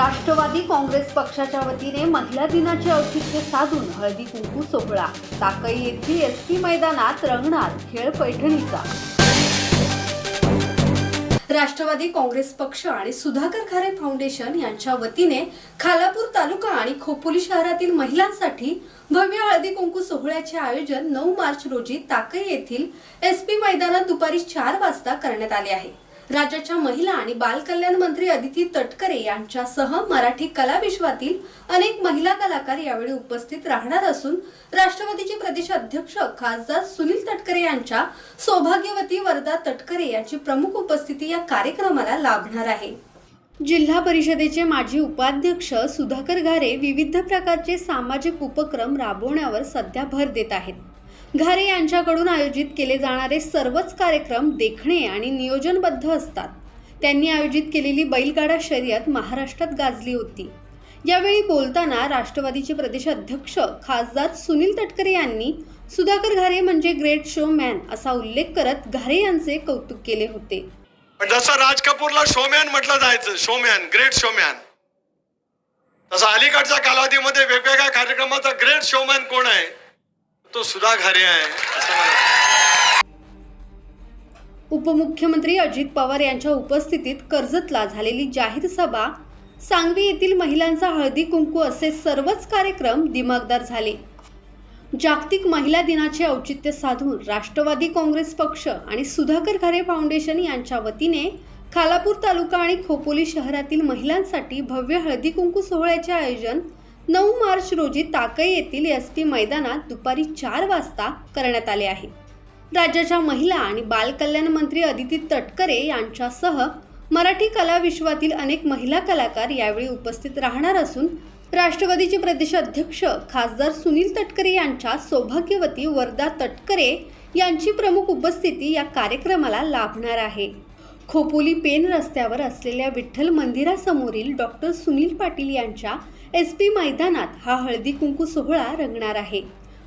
राष्ट्रवादी काँग्रेस पक्षाच्या वतीने महिला दिनाचे औचित्य साधून हळदी कुंकू सोहळा. ताकई येथील एस पी मैदानात रंगणार खेळ पैठणीचा. राष्ट्रवादी काँग्रेस पक्ष आणि सुधाकर खारे फाउंडेशन यांच्या वतीने खालापूर तालुका आणि खोपोली शहरातील महिलांसाठी भव्य हळदी कुंकू सोहळ्याचे आयोजन नऊ मार्च रोजी ताकई येथील एस पी मैदानात दुपारी चार वाजता करण्यात आले आहे. राज्याच्या महिला आणि बालकल्याण मंत्री अदिती तटकरे यांच्यासह मराठी कला विश्वातील अनेक महिला कलाकार यावेळी उपस्थित राहणार असून राष्ट्रवादीचे प्रदेश अध्यक्ष खासदार सुनील तटकरे यांच्या सौभाग्यवती वरदा तटकरे यांची प्रमुख उपस्थिती या कार्यक्रमाला लाभणार आहे. जिल्हा परिषदेचे माजी उपाध्यक्ष सुधाकर घारे विविध प्रकारचे सामाजिक उपक्रम राबवण्यावर सध्या भर देत आहेत. घारे यांच्याकडून आयोजित केले जाणारे सर्वच कार्यक्रम देखणे आणि नियोजनबद्ध असतात. त्यांनी आयोजित केलेली बैलगाडा शर्यत महाराष्ट्रात गाजली होती. यावेळी बोलताना राष्ट्रवादीचे प्रदेशाध्यक्ष खासदार सुनील तटकरे यांनी सुधाकर घारे म्हणजे ग्रेट शो मॅन असा उल्लेख करत घारे यांचे कौतुक केले होते. जसं राज कपूरला शोमॅन म्हटलं जायचं शोमॅन ग्रेट शोमॅन. तसं अलीकडच्या कालावधीमध्ये वेगवेगळ्या कार्यक्रमाचा ग्रेट शोमॅन कोण आहे? तो सुधा घारे आहे असं मला उपमुख्यमंत्री अजित पवार यांच्या उपस्थितीत कर्जतला झालेली जाहीर सभा. सांगवी येथील महिलांचा हळदी कुंकू असे सर्वच कार्यक्रम दिमागदार झाले. जागतिक महिला दिनाचे औचित्य साधून राष्ट्रवादी काँग्रेस पक्ष आणि सुधाकर घरे फाउंडेशन यांच्या वतीने खालापूर तालुका आणि खोपोली शहरातील महिलांसाठी भव्य हळदी कुंकू सोहळ्याचे आयोजन नऊ मार्च रोजी ताकई येथील एस टी मैदानात दुपारी चार वाजता करण्यात आले आहे. राज्याच्या महिला आणि बालकल्याण मंत्री अदिती तटकरे यांच्यासह मराठी कला विश्वातील अनेक महिला कलाकार यावेळी उपस्थित राहणार असून राष्ट्रवादीचे प्रदेश अध्यक्ष खासदार सुनील तटकरे यांच्या सौभाग्यवती वरदा तटकरे यांची प्रमुख उपस्थिती या कार्यक्रमाला लाभणार आहे. खोपोली पेन रस्त्यावर असलेल्या विठ्ठल मंदिरासमोरील डॉक्टर सुनील पाटील यांच्या एस पी मैदानात हा हळदी कुंकू सोहळा रंगणार आहे.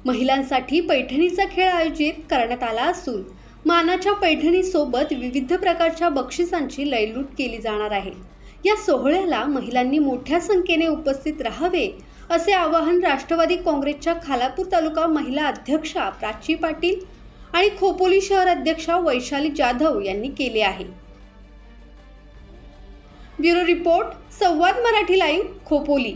महिलांसाठी पैठणीचा खेळ आयोजित करण्यात आला असून मानाच्या पैठणीसोबत विविध प्रकारच्या बक्षिसांची लयलूट केली जाणार आहे. या सोहळ्याला महिलांनी मोठ्या संख्येने उपस्थित राहावे असे आवाहन राष्ट्रवादी काँग्रेसच्या खालापूर तालुका महिला अध्यक्षा प्राची पाटील आणि खोपोली शहर अध्यक्षा वैशाली जाधव यांनी केले आहे. Bureau report Samvad Marathi live Khopoli.